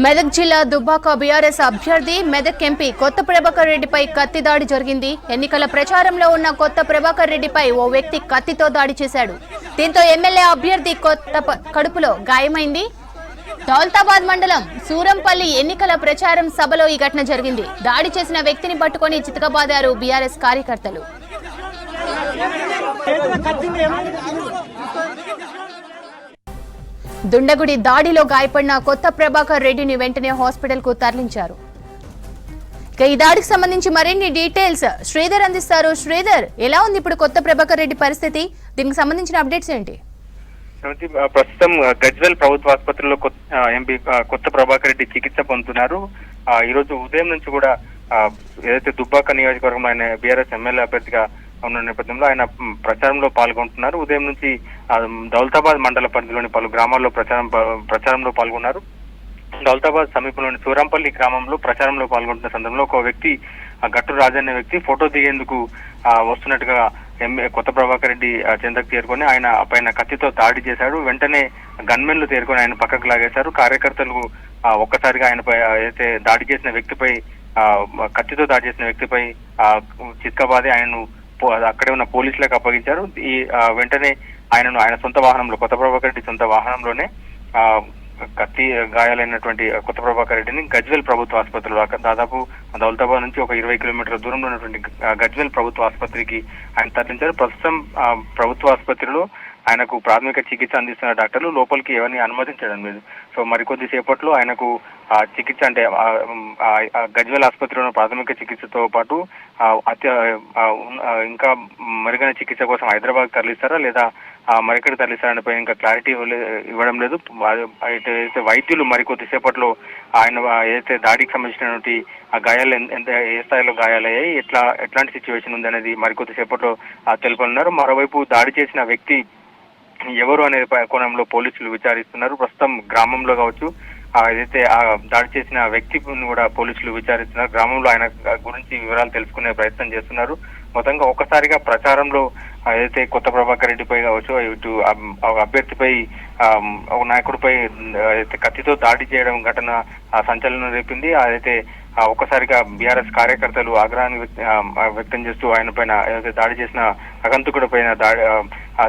మెదక్ జిల్లా దుబ్బాక బీఆర్ఎస్ అభ్యర్థి మెదక్ ఎంపీ కొత్త ప్రభాకర్ రెడ్డిపై కత్తి దాడి జరిగింది. ఎన్నికల ప్రచారంలో ఉన్న కొత్త ప్రభాకర్ రెడ్డిపై ఓ వ్యక్తి కత్తితో దాడి చేశాడు. దీంతో ఎమ్మెల్యే అభ్యర్థి కొత్త కడుపులో గాయమైంది. దౌలతాబాద్ మండలం సూరంపల్లి ఎన్నికల ప్రచారం సభలో ఈ ఘటన జరిగింది. దాడి చేసిన వ్యక్తిని పట్టుకొని చితకబాదారు బీఆర్ఎస్ కార్యకర్తలు. దుండగుడి దాడిలో గాయపడిన కొత్త ప్రభాకర్ రెడ్డిని వెంటనే హాస్పిటల్కు తరలించారు. ఇక ఈ దాడికి సంబంధించి మరిన్ని డీటెయిల్స్ శ్రీధర్ అందిస్తారు. శ్రీధర్ ఎలా ఉంది ఇప్పుడు కొత్త ప్రభాకర్ రెడ్డి పరిస్థితి? దీనికి సంబంధించిన అప్డేట్స్ ఏంటి? ప్రస్తుతం గజ్వెల్ ప్రభుత్వ ఆసుపత్రిలో కొత్త ఎంపీ కొత్త ప్రభాకర్ రెడ్డి చికిత్స పొందుతున్నారు. ఈ రోజు ఉదయం నుంచి కూడా ఏదైతే దుబ్బాక నియోజకవర్గం ఆయన బీఆర్ఎస్ ఎమ్మెల్యే అభ్యర్థిగా ఉన్న నేపథ్యంలో ఆయన ప్రచారంలో పాల్గొంటున్నారు. ఉదయం నుంచి దౌలతాబాద్ మండల పరిధిలోని పలు గ్రామాల్లో ప్రచారం ప- ప్రచారంలో పాల్గొన్నారు. దౌలతాబాద్ సమీపంలోని సూరంపల్లి గ్రామంలో ప్రచారంలో పాల్గొంటున్న సందర్భంలో ఒక వ్యక్తి ఆ గట్టు రాజు అనే వ్యక్తి ఫోటో దిగేందుకు వస్తున్నట్టుగా ఎంఏ కొత్త ప్రభాకర్ రెడ్డి ఆ, చెంతకు చేరుకొని ఆయన పైన కత్తితో దాడి చేశాడు. వెంటనే గన్మెన్లు తేరుకొని ఆయన పక్కకు లాగేశారు. కార్యకర్తలు ఒక్కసారిగా ఆయనపై అయితే దాడి చేసిన వ్యక్తిపై కత్తితో దాడి చేసిన వ్యక్తిపై చిత్కబాది ఆయనను అక్కడే ఉన్న పోలీసులకు అప్పగించారు. ఈ వెంటనే ఆయనను ఆయన సొంత వాహనంలో కొత్త ప్రభాకర్ రెడ్డి సొంత వాహనంలోనే కత్తి గాయాలైనటువంటి కొత్త ప్రభాకర్ రెడ్డిని గజ్వెల్ ప్రభుత్వ ఆసుపత్రిలో దాదాపు దౌలతాబాద్ నుంచి ఒక ఇరవై కిలోమీటర్ల దూరంలో ఉన్నటువంటి గజ్వెల్ ప్రభుత్వ ఆసుపత్రికి ఆయన తరలించారు. ప్రస్తుతం ప్రభుత్వ ఆసుపత్రిలో ఆయనకు ప్రాథమిక చికిత్స అందిస్తున్న డాక్టర్లు లోపలికి ఎవరిని అనుమతించడం లేదు. సో మరికొద్ది సేపట్లో ఆయనకు ఆ చికిత్స అంటే ఆ, ఆసుపత్రిలో ప్రాథమిక చికిత్సతో పాటు అత్య ఇంకా మెరుగైన చికిత్స కోసం హైదరాబాద్ తరలిస్తారా లేదా ఆ, మరిక్కడ తరలిస్తారని పైన ఇంకా క్లారిటీ ఇవ్వడం లేదు. అయితే వైద్యులు మరికొద్ది సేపట్లో ఆయన ఏదైతే దాడికి సంబంధించినటువంటి ఆ గాయాలు ఎంత ఏ స్థాయిలో గాయాలయ్యాయి ఎట్లా ఎట్లాంటి సిచ్యువేషన్ ఉంది అనేది మరికొద్ది సేపట్లో తెలుపనున్నారు. మరోవైపు దాడి చేసిన వ్యక్తి ఎవరు అనే కోణంలో పోలీసులు విచారిస్తున్నారు. ప్రస్తుతం గ్రామంలో కావచ్చు ఏదైతే ఆ దాడి చేసిన వ్యక్తిని కూడా పోలీసులు విచారిస్తున్నారు. గ్రామంలో ఆయన గురించి వివరాలు తెలుసుకునే ప్రయత్నం చేస్తున్నారు. మొత్తంగా ఒక్కసారిగా ప్రచారంలో ఏదైతే కొత్త ప్రభాకర్ రెడ్డిపై కావచ్చు ఇటు అభ్యర్థిపై ఒక నాయకుడిపై కత్తితో దాడి చేయడం ఘటన సంచలనం రేపింది. అదైతే ఒక్కసారిగా బీఆర్ఎస్ కార్యకర్తలు ఆగ్రహాన్ని వ్యక్తం చేస్తూ ఆయన పైన దాడి చేసిన అగంతకుడి పైన దాడి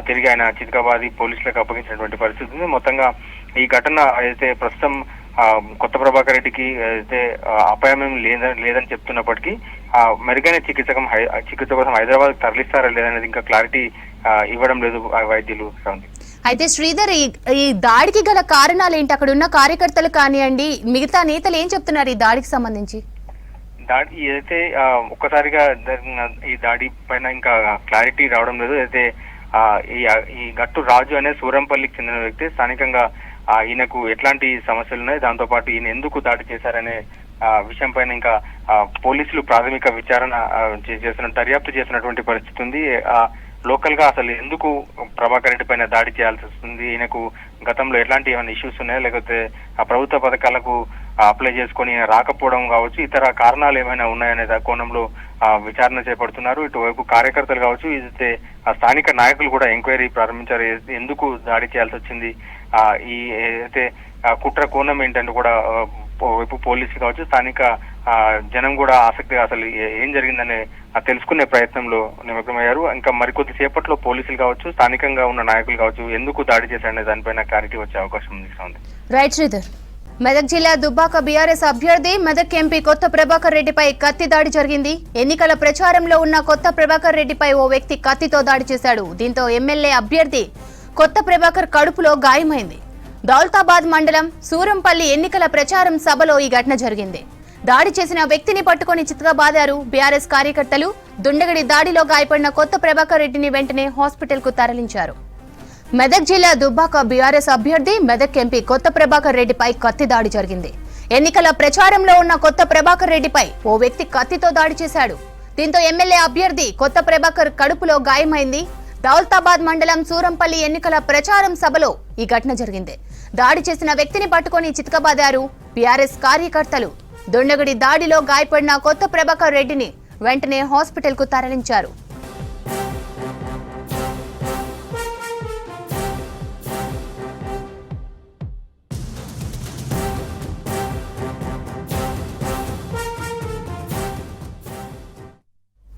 తిరిగి ఆయన చితకాబాది పోలీసులకు అప్పగించినటువంటి పరిస్థితి ఉంది. మొత్తంగా ఈ ఘటన అయితే ప్రస్తుతం కొత్త ప్రభాకర్ రెడ్డికి అయితే అపాయం లేదని లేదని చెప్తున్నప్పటికీ ఆ, మెరుగైన చికిత్సకం హై- చికిత్స కోసం హైదరాబాద్ తరలిస్తారా లేదనేది ఇంకా క్లారిటీ ఇవ్వడం లేదు ఆ వైద్యులు. అయితే శ్రీధర్ ఈ ఈ దాడికి గల కారణాలు ఏంటి? అక్కడ ఉన్న కార్యకర్తలు కానివ్వండి మిగతా నేతలు ఏం చెప్తున్నారు ఈ దాడికి సంబంధించి? దాడి ఏదైతే ఒక్కసారిగా జరిగిన ఈ దాడి పైన ఇంకా క్లారిటీ రావడం లేదు. అయితే ఈ ఈ గట్టు రాజు అనే సూరంపల్లికి చెందిన వ్యక్తి స్థానికంగా ఈయనకు ఎట్లాంటి సమస్యలు ఉన్నాయి? దాంతో పాటు ఈయన ఎందుకు దాడి చేశారనే విషయం పైన ఇంకా పోలీసులు ప్రాథమిక విచారణ చేస్తున్న దర్యాప్తు చేసినటువంటి పరిస్థితి ఉంది. ఆ, లోకల్గా అసలు ఎందుకు ప్రభాకర్ రెడ్డి పైన దాడి చేయాల్సి వస్తుంది? ఈయనకు గతంలో ఎట్లాంటి ఏమైనా ఇష్యూస్ ఉన్నాయా? లేకపోతే ఆ ప్రభుత్వ పథకాలకు అప్లై చేసుకొని రాకపోవడం కావచ్చు ఇతర కారణాలు ఏమైనా ఉన్నాయనే ఆ కోణంలో విచారణ చేపడుతున్నారు. ఇటువైపు కార్యకర్తలు కావచ్చు అయితే ఆ స్థానిక నాయకులు కూడా ఎంక్వైరీ ప్రారంభించారు. ఎందుకు దాడి చేయాల్సి వచ్చింది? ఆ, ఈ అయితే కుట్ర కోణం ఏంటంటే కూడా వైపు పోలీసులు కావచ్చు స్థానిక ఆ, జనం కూడా ఆసక్తిగా అసలు ఏం జరిగిందని తెలుసుకునే ప్రయత్నంలో నిమగ్నమయ్యారు. ఇంకా మరికొద్ది సేపట్లో పోలీసులు కావచ్చు స్థానికంగా ఉన్న నాయకులు కావచ్చు ఎందుకు దాడి చేశారనే దానిపైన క్లారిటీ వచ్చే అవకాశం ఉంది రైట్ శ్రీధర్. మెదక్ జిల్లా దుబ్బాక బీఆర్ఎస్ అభ్యర్థి మెదక్ ఎంపీ కొత్త ప్రభాకర్ రెడ్డిపై కత్తి దాడి జరిగింది. ఎన్నికల ప్రచారంలో ఉన్న కొత్త ప్రభాకర్ రెడ్డిపై ఓ వ్యక్తి కత్తితో దాడి చేశాడు. దీంతో ఎమ్మెల్యే అభ్యర్థి కొత్త ప్రభాకర్ కడుపులో గాయమైంది. దౌల్తాబాద్ మండలం సూరంపల్లి ఎన్నికల ప్రచారం సభలో ఈ ఘటన జరిగింది. దాడి చేసిన వ్యక్తిని పట్టుకొని చితకబాదారు బీఆర్ఎస్ కార్యకర్తలు. దుండగడి దాడిలో గాయపడిన కొత్త ప్రభాకర్ రెడ్డిని వెంటనే హాస్పిటల్కు తరలించారు. మెదక్ జిల్లా దుబ్బాక బీఆర్ఎస్ అభ్యర్థి మెదక్ ఎంపీ కొత్త ప్రభాకర్ రెడ్డిపై కత్తి దాడి జరిగింది. ఎన్నికల ప్రచారంలో ఉన్న కొత్త ప్రభాకర్ రెడ్డిపై ఓ వ్యక్తి కత్తితో దాడి చేశాడు. దీంతో ఎమ్మెల్యే అభ్యర్థి కొత్త ప్రభాకర్ కడుపులో గాయమైంది. దౌలతాబాద్ మండలం సూరంపల్లి ఎన్నికల ప్రచారం సభలో ఈ ఘటన జరిగింది. దాడి చేసిన వ్యక్తిని పట్టుకొని చితకబాదారు బీఆర్ఎస్ కార్యకర్తలు. దుండగుడి దాడిలో గాయపడిన కొత్త ప్రభాకర్ రెడ్డిని వెంటనే హాస్పిటల్కు తరలించారు.